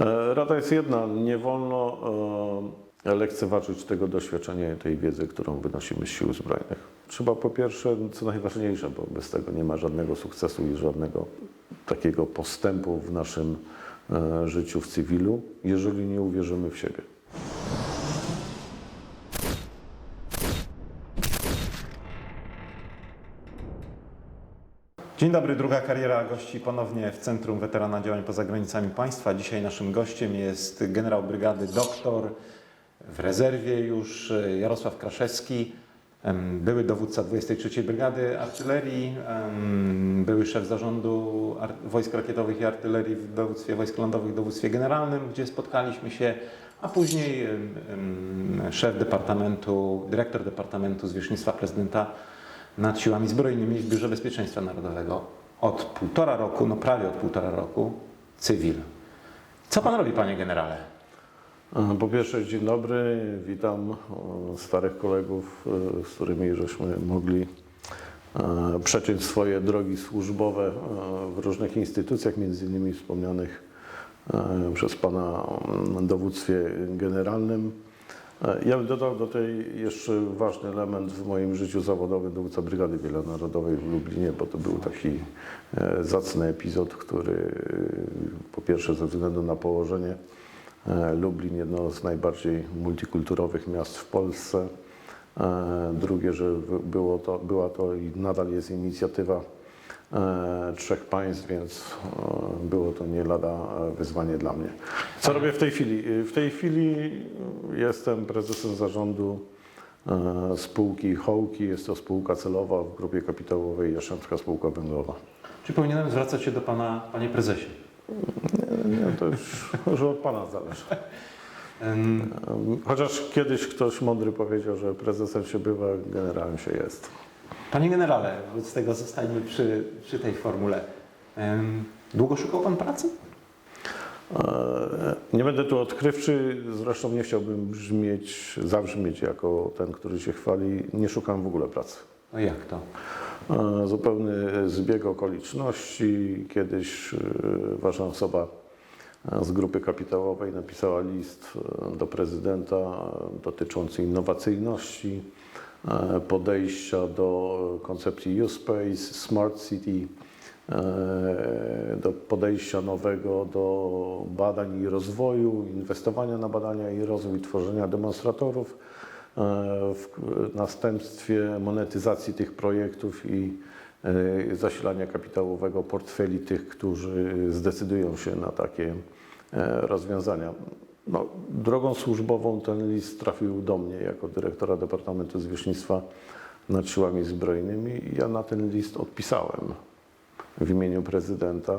E, Rada jest jedna, nie wolno e, lekceważyć tego doświadczenia i tej wiedzy, którą wynosimy z sił zbrojnych. Trzeba po pierwsze, co najważniejsze, bo bez tego nie ma żadnego sukcesu i żadnego takiego postępu w naszym e, życiu w cywilu, jeżeli nie uwierzymy w siebie. Dzień dobry, druga kariera gości ponownie w Centrum Weterana Działań Poza Granicami Państwa. Dzisiaj naszym gościem jest generał brygady doktor w rezerwie już e, Jarosław Kraszewski, były dowódca 23 Brygady Artylerii, były szef zarządu ar- Wojsk Rakietowych i Artylerii w dowództwie Wojsk Lądowych w dowództwie generalnym, gdzie spotkaliśmy się, a później szef departamentu, dyrektor Departamentu Zwierzchnictwa Prezydenta nad siłami zbrojnymi w Biurze Bezpieczeństwa Narodowego od półtora roku, no prawie od półtora roku, cywil. Co pan robi, panie generale? E, Po pierwsze, dzień dobry, witam e, starych kolegów, e, z którymi żeśmy mogli przeciąć swoje drogi służbowe w różnych instytucjach, między innymi wspomnianych przez Pana dowództwie generalnym. E, Ja bym dodał do tej jeszcze ważny element w moim życiu zawodowym, dowódca Brygady Wielonarodowej w Lublinie, bo to był taki e, zacny epizod, który e, po pierwsze ze względu na położenie Lublin, jedno z najbardziej multikulturowych miast w Polsce. Drugie, że było to, była to i nadal jest inicjatywa trzech państw, więc e, było to nie lada e, wyzwanie dla mnie. Co robię w tej chwili? E, W tej chwili jestem prezesem zarządu e, spółki Hołki. Jest to spółka celowa w grupie kapitałowej Jastrzębska Spółka Węglowa. Czy powinienem zwracać się do pana, panie prezesie? Nie, to już, już od Pana zależy. Chociaż kiedyś ktoś mądry powiedział, że prezesem się bywa, generałem się jest. Panie generale, wobec tego zostańmy przy, przy tej formule. Długo szukał pan pracy? E, Nie będę tu odkrywczy, zresztą nie chciałbym brzmieć, zabrzmieć jako ten, który się chwali. Nie szukam w ogóle pracy. No jak to? E, Zupełny zbieg okoliczności. Kiedyś e, ważna osoba z grupy kapitałowej napisała list do prezydenta dotyczący innowacyjności, podejścia do koncepcji U-Space, Smart City, e, do podejścia nowego do badań i rozwoju, inwestowania na badania i rozwój, tworzenia demonstratorów e, w następstwie monetyzacji tych projektów i e, zasilania kapitałowego portfeli tych, którzy zdecydują się na takie e, rozwiązania. No, drogą służbową ten list trafił do mnie jako dyrektora Departamentu Zwierzchnictwa nad Siłami Zbrojnymi i ja na ten list odpisałem w imieniu prezydenta,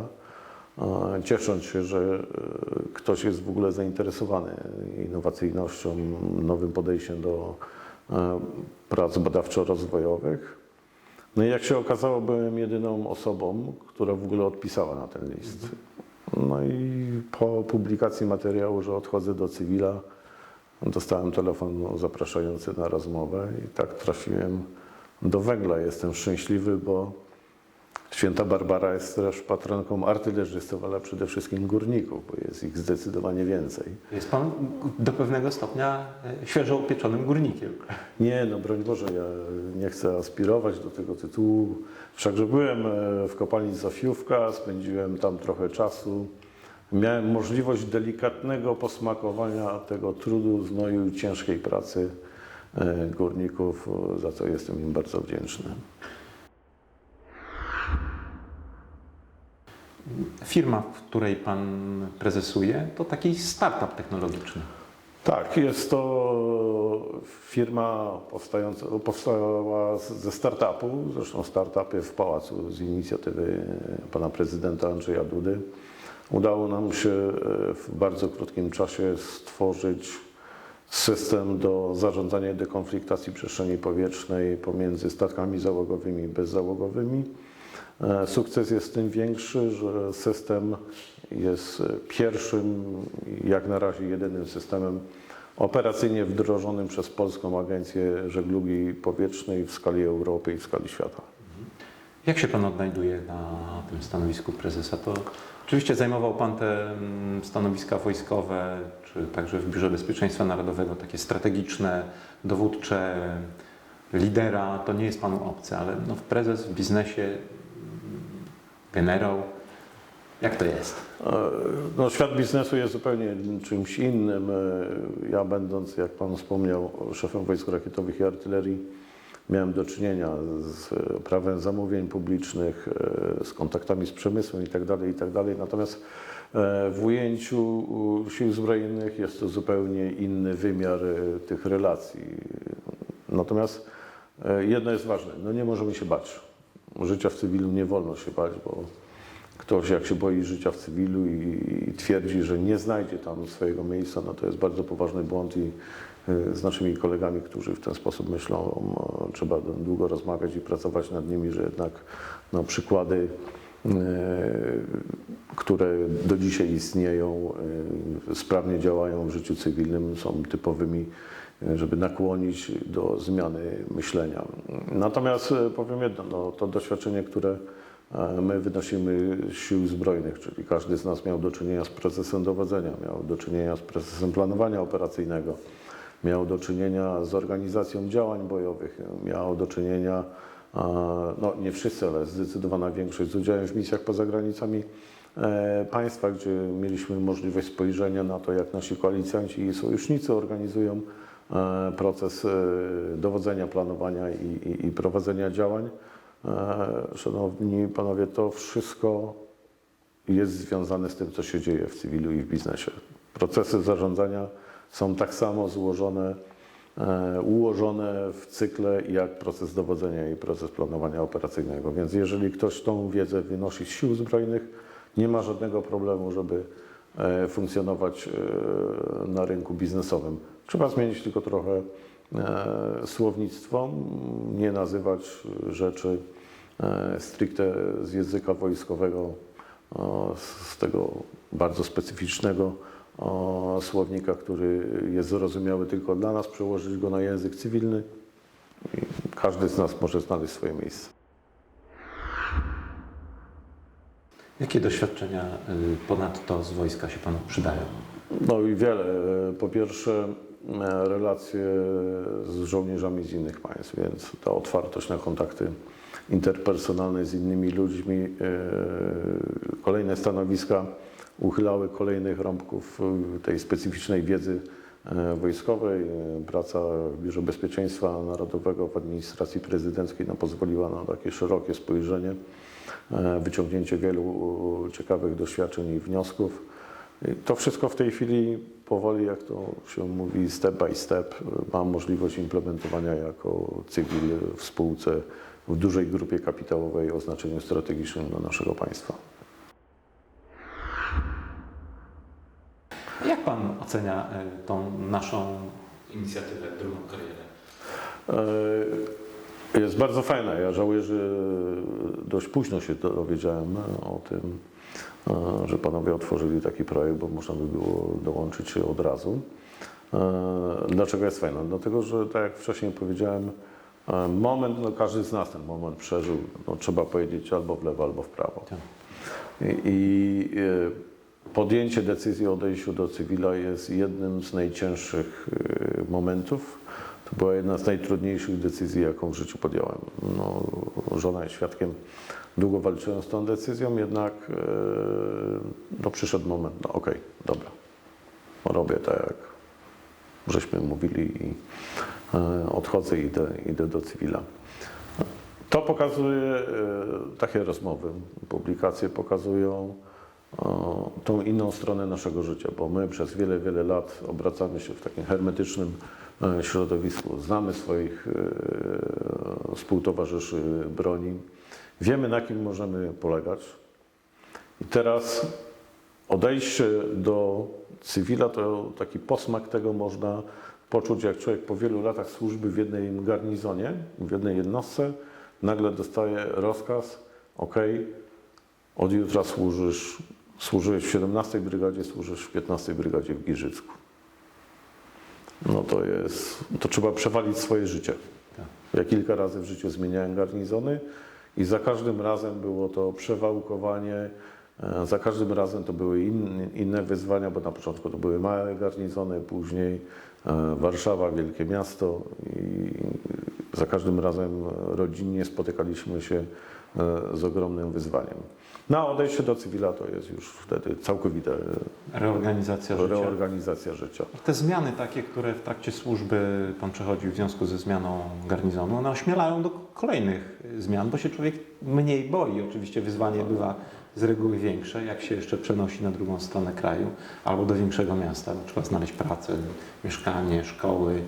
ciesząc się, że e, ktoś jest w ogóle zainteresowany innowacyjnością, nowym podejściem do e, prac badawczo-rozwojowych. No i jak się okazało, byłem jedyną osobą, która w ogóle odpisała na ten list. No i po publikacji materiału, że odchodzę do cywila, dostałem telefon zapraszający na rozmowę i tak trafiłem do węgla. Jestem szczęśliwy, bo Święta Barbara jest też patronką artylerzystów, ale przede wszystkim górników, bo jest ich zdecydowanie więcej. Jest pan do pewnego stopnia e, świeżo upieczonym górnikiem. Nie, no broń Boże, ja nie chcę aspirować do tego tytułu. Wszakże byłem e, w kopalni Zofiówka, spędziłem tam trochę czasu. Miałem możliwość delikatnego posmakowania tego trudu, znoju i ciężkiej pracy e, górników, za co jestem im bardzo wdzięczny. Firma, w której pan prezesuje, to taki startup technologiczny. Tak, jest to firma powstająca, powstała ze startupu, zresztą startupy w pałacu z inicjatywy pana prezydenta Andrzeja Dudy. Udało nam się e, w bardzo krótkim czasie stworzyć system do zarządzania dekonfliktacji przestrzeni powietrznej pomiędzy statkami załogowymi i bezzałogowymi. E, Sukces jest tym większy, że system jest e, pierwszym jak na razie jedynym systemem operacyjnie wdrożonym przez Polską Agencję Żeglugi Powietrznej w skali Europy i w skali świata. Jak się Pan odnajduje na tym stanowisku prezesa? To oczywiście zajmował Pan te mm, stanowiska wojskowe, czy także w Biurze Bezpieczeństwa Narodowego, takie strategiczne, dowódcze, lidera. To nie jest Panu obce, ale no, prezes w biznesie, generał. Jak to jest? E, No, świat biznesu jest zupełnie czymś innym. E, Ja będąc, jak Pan wspomniał, szefem wojsk rakietowych i artylerii, miałem do czynienia z prawem zamówień publicznych, e, z kontaktami z przemysłem itd. itd. Natomiast e, w ujęciu sił zbrojnych jest to zupełnie inny wymiar tych relacji. Natomiast jedno jest ważne, no nie możemy się bać. Życia w cywilu nie wolno się bać, bo ktoś jak się boi życia w cywilu i, i twierdzi, że nie znajdzie tam swojego miejsca, no to jest bardzo poważny błąd i y, z naszymi kolegami, którzy w ten sposób myślą, trzeba długo rozmawiać i pracować nad nimi, że jednak no, przykłady, y, które do dzisiaj istnieją, y, sprawnie działają w życiu cywilnym, są typowymi żeby nakłonić do zmiany myślenia. Natomiast y, powiem jedno, no, to doświadczenie, które e, my wynosimy z sił zbrojnych, czyli każdy z nas miał do czynienia z procesem dowodzenia, miał do czynienia z procesem planowania operacyjnego, miał do czynienia z organizacją działań bojowych, miał do czynienia, e, no nie wszyscy, ale zdecydowana większość z udziałem w misjach poza granicami e, państwa, gdzie mieliśmy możliwość spojrzenia na to, jak nasi koalicjanci i sojusznicy organizują e, proces e, dowodzenia, planowania i, i, i prowadzenia działań. E, Szanowni panowie, to wszystko jest związane z tym, co się dzieje w cywilu i w biznesie. Procesy zarządzania są tak samo złożone, e, ułożone w cykle jak proces dowodzenia i proces planowania operacyjnego. Więc jeżeli ktoś tą wiedzę wynosi z sił zbrojnych, nie ma żadnego problemu, żeby e, funkcjonować e, na rynku biznesowym. Trzeba zmienić tylko trochę e, słownictwo, nie nazywać rzeczy e, stricte z języka wojskowego, z tego bardzo specyficznego słownika, który jest zrozumiały tylko dla nas, przełożyć go na język cywilny każdy z nas może znaleźć swoje miejsce. Jakie doświadczenia y, ponadto z wojska się Panu przydają? No i wiele. Po pierwsze, e, relacje z żołnierzami z innych państw, więc ta otwartość na kontakty interpersonalne z innymi ludźmi, kolejne stanowiska uchylały kolejnych rąbków tej specyficznej wiedzy wojskowej. E, Praca w Biurze Bezpieczeństwa Narodowego w administracji prezydenckiej no, pozwoliła na takie szerokie spojrzenie, e, wyciągnięcie wielu ciekawych doświadczeń i wniosków. To wszystko w tej chwili powoli, jak to się mówi, step by step, mam możliwość implementowania jako cywil w spółce w dużej grupie kapitałowej o znaczeniu strategicznym dla naszego państwa. Jak Pan ocenia y, tą naszą inicjatywę, drugą karierę? E, Jest bardzo fajna. Ja żałuję, że dość późno się dowiedziałem o tym, e, że panowie otworzyli taki projekt, bo można by było dołączyć się od razu. E, Dlaczego jest fajna? Dlatego, że tak jak wcześniej powiedziałem, e, moment, no każdy z nas ten moment przeżył, no, trzeba powiedzieć albo w lewo, albo w prawo. Tak. I, i e, podjęcie decyzji o odejściu do cywila jest jednym z najcięższych e, momentów. To była jedna z najtrudniejszych decyzji, jaką w życiu podjąłem. No, żona jest świadkiem. Długo walczyłem z tą decyzją, jednak e, no, przyszedł moment, no okej, dobra, robię tak, jak żeśmy mówili i e, odchodzę i idę, idę do cywila. To pokazuje takie rozmowy, publikacje pokazują tą inną stronę naszego życia, bo my przez wiele, wiele lat obracamy się w takim hermetycznym e, środowisku, znamy swoich e, współtowarzyszy broni, wiemy na kim możemy polegać. I teraz odejście do cywila to taki posmak tego można poczuć, jak człowiek po wielu latach służby w jednej garnizonie, w jednej jednostce, nagle dostaje rozkaz, ok, od jutra służysz, służyłeś w 17 brygadzie, służysz w 15 brygadzie w Giżycku. No to jest, to trzeba przewalić swoje życie. Tak. Ja kilka razy w życiu zmieniałem garnizony I za każdym razem było to przewałkowanie, e, za każdym razem to były in, inne wyzwania, bo na początku to były małe garnizony, później e, Warszawa, wielkie miasto i za każdym razem rodzinnie spotykaliśmy się e, z ogromnym wyzwaniem. Na odejście do cywila to jest już wtedy całkowita Reorganizacja życia. reorganizacja życia. Te zmiany takie, które w trakcie służby Pan przechodził w związku ze zmianą garnizonu, one ośmielają do kolejnych zmian, bo się człowiek mniej boi. Oczywiście wyzwanie bywa z reguły większe, jak się jeszcze przenosi na drugą stronę kraju albo do większego miasta, bo trzeba znaleźć pracę, mieszkanie, szkoły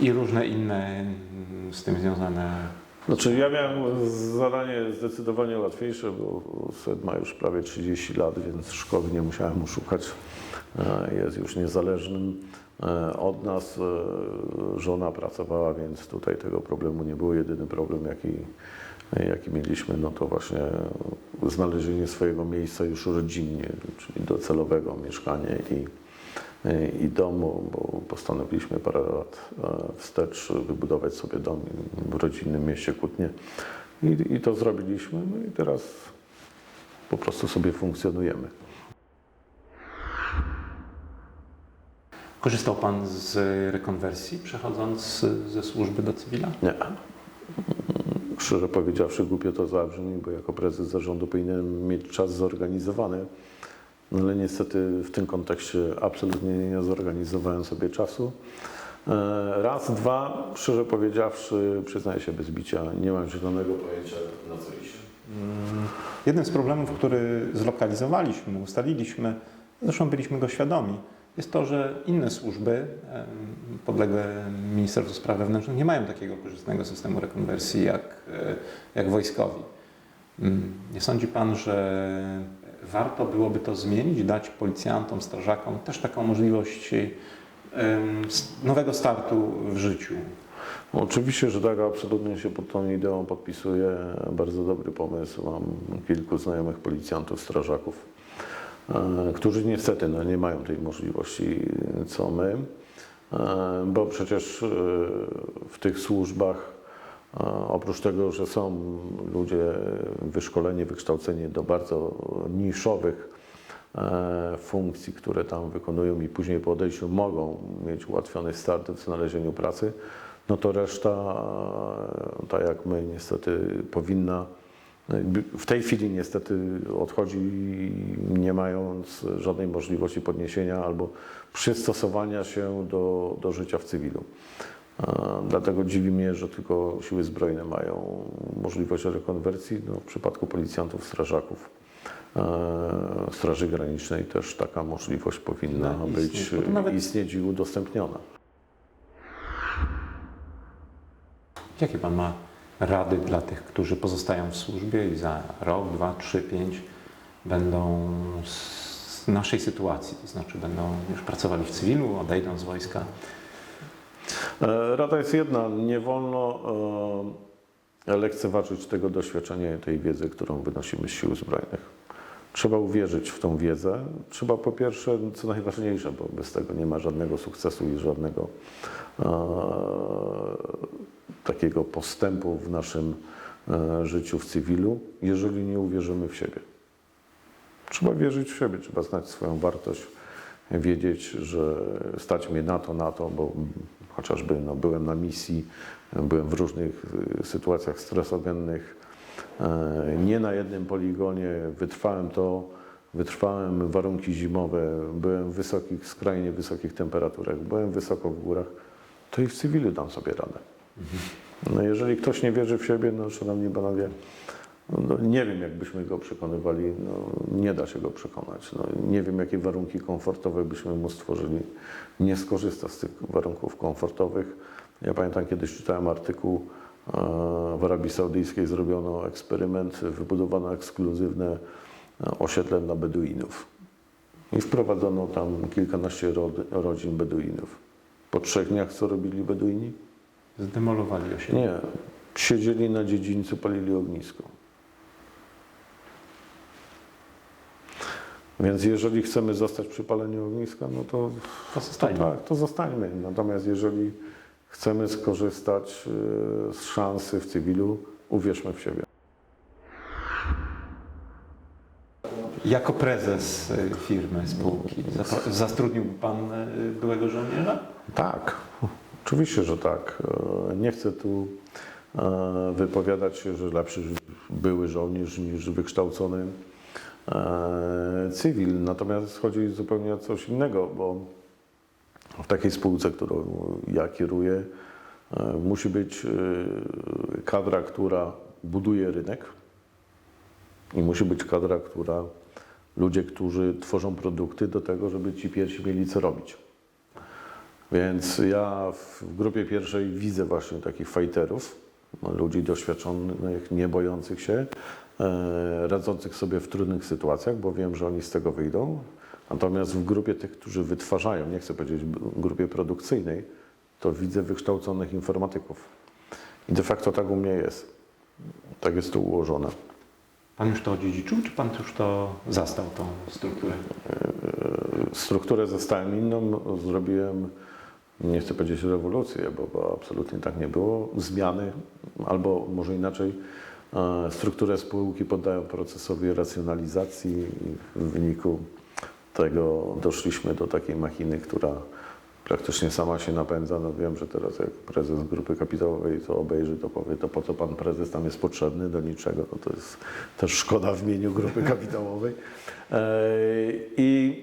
i różne inne mm, z tym związane Znaczy ja miałem zadanie zdecydowanie łatwiejsze, bo Sed ma już prawie 30 lat, więc szkoły nie musiałem mu szukać. E, Jest już niezależnym e, od nas. E, Żona pracowała, więc tutaj tego problemu nie było. Jedyny problem, jaki, jaki mieliśmy, no to właśnie znalezienie swojego miejsca już rodzinnie, czyli docelowego mieszkanie i, i domu, bo postanowiliśmy parę lat e, wstecz wybudować sobie dom w rodzinnym mieście Kutnie i, i to zrobiliśmy. No i teraz po prostu sobie funkcjonujemy. Korzystał Pan z rekonwersji, przechodząc ze służby do cywila? Nie. Szczerze powiedziawszy, głupio to zabrzmi, bo jako prezes zarządu powinienem mieć czas zorganizowany, no ale niestety w tym kontekście absolutnie nie zorganizowałem sobie czasu. E, Raz, dwa, szczerze powiedziawszy, przyznaję się bez bicia, nie mam zielonego pojęcia na co iść. Jednym z problemów, który zlokalizowaliśmy, ustaliliśmy, zresztą byliśmy go świadomi, jest to, że inne służby podległe Ministerstwu Spraw Wewnętrznych nie mają takiego korzystnego systemu rekonwersji jak, e, jak wojskowi. Mm, Nie sądzi Pan, że warto byłoby to zmienić, dać policjantom, strażakom też taką możliwość nowego startu w życiu? No, Oczywiście, że tak, absolutnie się pod tą ideą podpisuję. Bardzo dobry pomysł. Mam kilku znajomych policjantów, strażaków, e, którzy niestety no, nie mają tej możliwości co my, e, bo przecież e, w tych służbach oprócz tego, że są ludzie wyszkoleni, wykształceni do bardzo niszowych e, funkcji, które tam wykonują i później po odejściu mogą mieć ułatwiony start w znalezieniu pracy, no to reszta, e, tak jak my, niestety powinna, jakby w tej chwili niestety odchodzi nie mając żadnej możliwości podniesienia albo przystosowania się do, do życia w cywilu. E, Dlatego dziwi mnie, że tylko siły zbrojne mają możliwość rekonwersji. No, w przypadku policjantów, strażaków, e, Straży Granicznej też taka możliwość powinna Powinna być istnieć, to nawet- istnieć i udostępniona. Jakie Pan ma rady dla tych, którzy pozostają w służbie i za rok, dwa, trzy, pięć będą z naszej sytuacji, to znaczy będą już pracowali w cywilu, odejdą z wojska? E, Rada jest jedna, nie wolno e, lekceważyć tego doświadczenia i tej wiedzy, którą wynosimy z sił zbrojnych. Trzeba uwierzyć w tą wiedzę. Trzeba po pierwsze, co najważniejsze, bo bez tego nie ma żadnego sukcesu i żadnego e, takiego postępu w naszym życiu w cywilu, jeżeli nie uwierzymy w siebie. Trzeba wierzyć w siebie, trzeba znać swoją wartość, wiedzieć, że stać mnie na to, na to, bo chociażby no, byłem na misji, byłem w różnych y, sytuacjach stresogennych, e, nie na jednym poligonie, wytrwałem to, wytrwałem warunki zimowe, byłem w wysokich, skrajnie wysokich temperaturach, byłem wysoko w górach, to i w cywilu dam sobie radę. No jeżeli ktoś nie wierzy w siebie, no szanowni panowie, no, nie wiem, jak byśmy go przekonywali, no, nie da się go przekonać. No, nie wiem, jakie warunki komfortowe byśmy mu stworzyli. Nie skorzysta z tych warunków komfortowych. Ja pamiętam, kiedyś czytałem artykuł, e, w Arabii Saudyjskiej zrobiono eksperyment, wybudowano ekskluzywne e, osiedle dla Beduinów. I wprowadzono tam kilkanaście rod- rodzin Beduinów. Po trzech dniach co robili Beduini? Zdemolowali osiedle. Nie. Siedzieli na dziedzińcu, palili ognisko. Więc jeżeli chcemy zostać przy paleniu ogniska, no to, to zostańmy. Tak, to zostańmy. Natomiast jeżeli chcemy skorzystać y, z szansy w cywilu, uwierzmy w siebie. Jako prezes y, firmy, spółki, zatrudniłby Pan y, byłego żołnierza? Tak, oczywiście, że tak. Nie chcę tu wypowiadać się, że lepszy były żołnierz niż wykształcony cywil. Natomiast chodzi zupełnie o coś innego, bo w takiej spółce, którą ja kieruję, e, musi być e, kadra, która buduje rynek i musi być kadra, która ludzie, którzy tworzą produkty do tego, żeby ci pierwsi mieli co robić. Więc ja w grupie pierwszej widzę właśnie takich fighterów, ludzi doświadczonych, nie bojących się, e, radzących sobie w trudnych sytuacjach, bo wiem, że oni z tego wyjdą. Natomiast w grupie tych, którzy wytwarzają, nie chcę powiedzieć grupie produkcyjnej, to widzę wykształconych informatyków. I de facto tak u mnie jest. Tak jest to ułożone. Pan już to odziedziczył, czy Pan już to zastał, tą strukturę? strukturę zostałem inną, zrobiłem, nie chcę powiedzieć rewolucję, bo, bo absolutnie tak nie było, zmiany, albo może inaczej, e, strukturę spółki poddają procesowi racjonalizacji i w wyniku tego doszliśmy do takiej machiny, która praktycznie sama się napędza. No wiem, że teraz jak prezes grupy kapitałowej to obejrzy, to powie, to po co pan prezes tam jest potrzebny, do niczego. No to jest też szkoda w imieniu grupy kapitałowej. E, I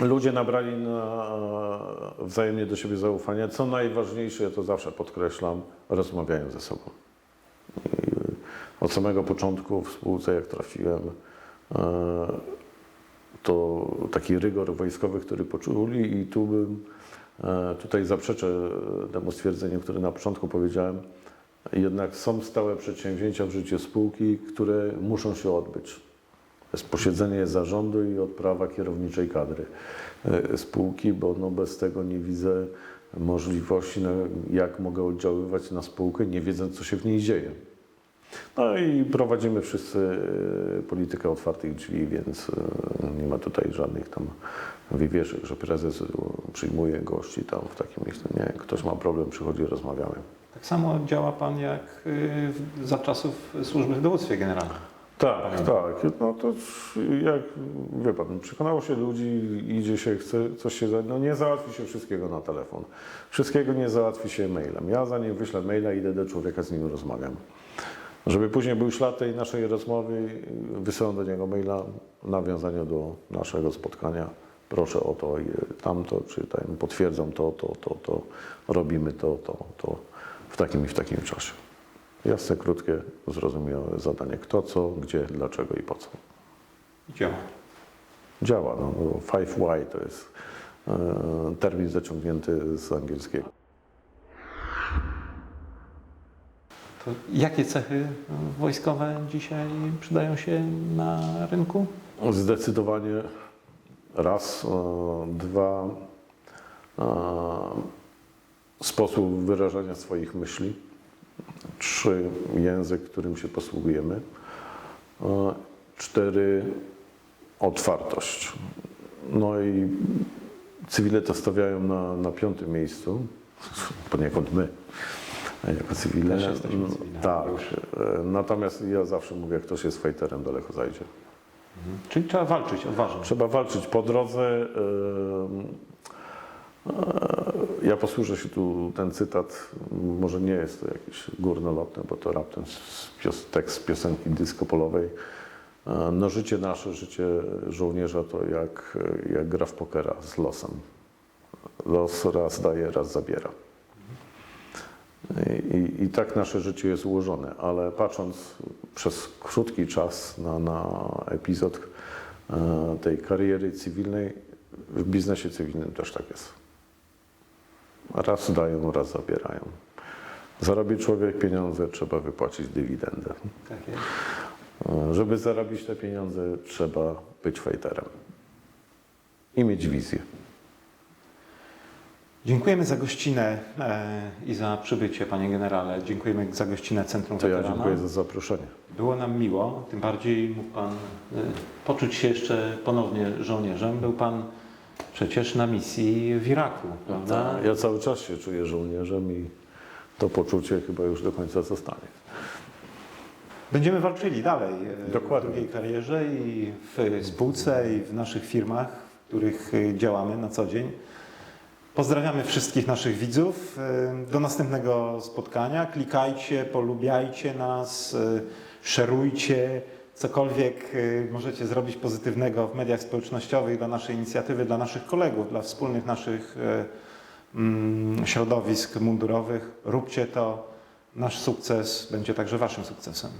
ludzie nabrali na wzajemnie do siebie zaufanie. Co najważniejsze, ja to zawsze podkreślam, rozmawiają ze sobą. Od samego początku w spółce, jak trafiłem, e, to taki rygor wojskowy, który poczuli i tu bym, e, tutaj zaprzeczę temu stwierdzeniu, które na początku powiedziałem, jednak są stałe przedsięwzięcia w życiu spółki, które muszą się odbyć. Jest posiedzenie zarządu i odprawa kierowniczej kadry e, spółki, bo no bez tego nie widzę możliwości, no, jak mogę oddziaływać na spółkę, nie wiedząc, co się w niej dzieje. No i prowadzimy wszyscy e, politykę otwartych drzwi, więc e, nie ma tutaj żadnych tam wywieszek, że prezes e, przyjmuje gości tam w takim miejscu. Nie, ktoś ma problem, przychodzi, rozmawiamy. Tak samo działa Pan jak za czasów służby w dowództwie generalnym. Tak, tak. No to jak wie pan, przekonało się ludzi, idzie się, chce coś się. za- No nie załatwi się wszystkiego na telefon. Wszystkiego nie załatwi się mailem. Ja zanim wyślę maila, idę do człowieka, z nim rozmawiam. Żeby później był ślad tej naszej rozmowy, wysyłam do niego maila w nawiązaniu do naszego spotkania. Proszę o to i tamto, czy tam potwierdzam to, to, to, to, robimy to, to, to w takim i w takim czasie. Jasne, krótkie, zrozumiałe zadanie. Kto, co, gdzie, dlaczego i po co. Działa. Działa. No, no, 5Y to jest e, termin zaciągnięty z angielskiego. Jakie cechy wojskowe dzisiaj przydają się na rynku? Zdecydowanie raz, e, dwa, e, sposób wyrażania swoich myśli, trzy, język, którym się posługujemy, e, cztery, otwartość. No i cywile to stawiają na, na piątym miejscu, poniekąd my, jako cywile. Też jesteśmy cywilami. Tak. E, Natomiast ja zawsze mówię, jak ktoś jest fajterem, daleko zajdzie. Czyli trzeba walczyć odważnie. Trzeba walczyć po drodze. E, Ja posłużę się tu ten cytat, może nie jest to jakieś górnolotne, bo to raptem z pios- tekst piosenki disco polowej. E, No życie nasze, życie żołnierza to jak, jak gra w pokera z losem. Los raz daje, raz zabiera. I, i, tak nasze życie jest ułożone, ale patrząc przez krótki czas na, na epizod e, tej kariery cywilnej, w biznesie cywilnym też tak jest. Raz dają, raz zabierają. Zarobi człowiek pieniądze, trzeba wypłacić dywidendę. Tak. E, Żeby zarobić te pieniądze, trzeba być fajterem i mieć wizję. Dziękujemy za gościnę e, i za przybycie, panie generale. Dziękujemy za gościnę Centrum To ja Weterana. dziękuję za zaproszenie. Było nam miło, tym bardziej mógł Pan e, poczuć się jeszcze ponownie żołnierzem. Był Pan przecież na misji w Iraku, prawda? Ja cały czas się czuję żołnierzem i to poczucie chyba już do końca zostanie. Będziemy walczyli dalej e, Dokładnie. w drugiej karierze i w spółce i w naszych firmach, w których działamy na co dzień. Pozdrawiamy wszystkich naszych widzów. E, Do następnego spotkania. Klikajcie, polubiajcie nas, e, szerujcie. Cokolwiek e, możecie zrobić pozytywnego w mediach społecznościowych dla naszej inicjatywy, dla naszych kolegów, dla wspólnych naszych mm, środowisk mundurowych. Róbcie to. Nasz sukces będzie także Waszym sukcesem.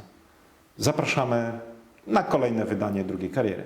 Zapraszamy na kolejne wydanie drugiej kariery.